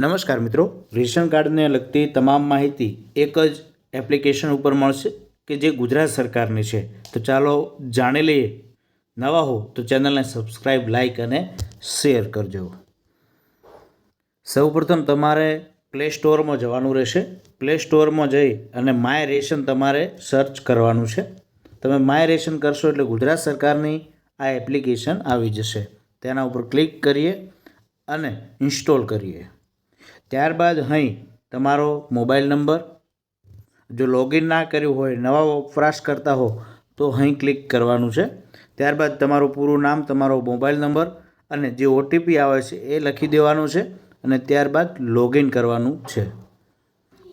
નમસ્કાર મિત્રો, રેશન કાર્ડને લગતી તમામ માહિતી એક જ એપ્લિકેશન ઉપર મળશે કે જે ગુજરાત સરકારની છે? તો ચાલો જાણી લઈએ. નવા હો તો ચેનલને સબસ્ક્રાઈબ લાઈક અને શેર કરજો. સૌપ્રથમ તમારે પ્લે સ્ટોરમાં જવાનું રહેશે. પ્લે સ્ટોરમાં જઈ અને માય રેશન તમારે સર્ચ કરવાનું છે. તમે માય રેશન કરશો એટલે ગુજરાત સરકારની આ એપ્લિકેશન આવી જશે. તેના ઉપર ક્લિક કરીએ અને ઇન્સ્ટોલ કરીએ. ત્યારબાદ અહીં તમારો મોબાઈલ નંબર. જો લોગિન ના કર્યું હોય, નવા વપરાશકર્તા હો, તો અહીં ક્લિક કરવાનું છે. ત્યારબાદ તમારું પૂરું નામ, તમારો મોબાઈલ નંબર અને જે ઓટીપી આવે છે, એ લખી દેવાનું છે અને ત્યારબાદ લોગિન કરવાનું છે.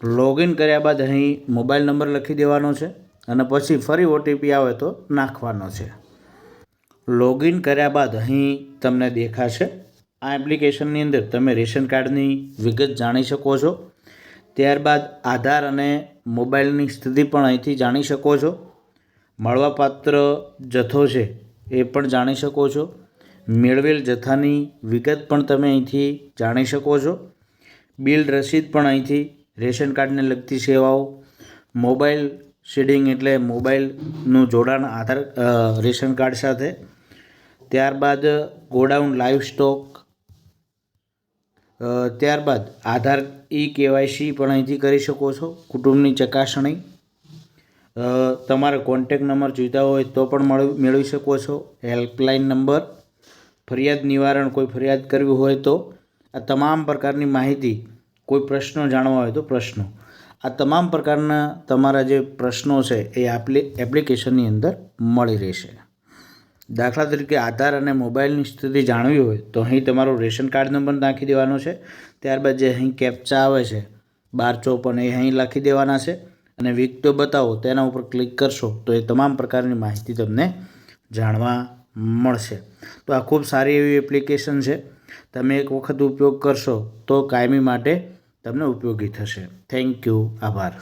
લોગિન કર્યા બાદ અહીં મોબાઈલ નંબર લખી દેવાનો છે અને પછી ફરી ઓટીપી આવે તો નાખવાનો છે. લોગિન કર્યા બાદ અહીં તમને દેખાશે આ એપ્લિકેશનની અંદર તમે રેશન કાર્ડની વિગત જાણી શકો છો. ત્યારબાદ આધાર અને મોબાઈલની સ્થિતિ પણ અહીંથી જાણી શકો છો. મળવાપાત્ર જથ્થો છે એ પણ જાણી શકો છો. મેળવેલ જથ્થાની વિગત પણ તમે અહીંથી જાણી શકો છો. બિલ રસીદ પણ અહીંથી રેશન કાર્ડને લગતી સેવાઓ, મોબાઈલ શેડિંગ એટલે મોબાઈલનું જોડાણ આધાર રેશન કાર્ડ સાથે. ત્યારબાદ ગોડાઉન લાઈવ સ્ટોક ત્યારબાદ આધાર ઈ કેવાયસી પણ અહીંથી કરી શકો છો, કુટુંબની ચકાસણી. તમારે કોન્ટેક નંબર જોઈતા હોય તો પણ મળ, મેળવી શકો છો હેલ્પલાઇન નંબર ફરિયાદ નિવારણ કોઈ ફરિયાદ કરવી હોય તો, આ તમામ પ્રકારની માહિતી કોઈ પ્રશ્નો જાણવા હોય તો પ્રશ્નો. આ તમામ પ્રકારના તમારા જે પ્રશ્નો છે એ એપ્લિકેશનની અંદર મળી રહેશે. દાખલા તરીકે આધાર અને મોબાઈલની સ્થિતિ જાણવી હોય તો અહીં તમારો રેશન કાર્ડ નંબર નાખી દેવાનો છે. ત્યારબાદ જે અહીં કેપ્ચા આવે છે, બાર ચોપન એ અહીં લખી દેવાના છે અને વિગતો બતાવો, તેના ઉપર ક્લિક કરશો તો એ તમામ પ્રકારની માહિતી તમને જાણવા મળશે. તો આ ખૂબ સારી એવી એપ્લિકેશન છે. તમે એક વખત ઉપયોગ કરશો તો કાયમી માટે તમને ઉપયોગી થશે. Thank you. આભાર.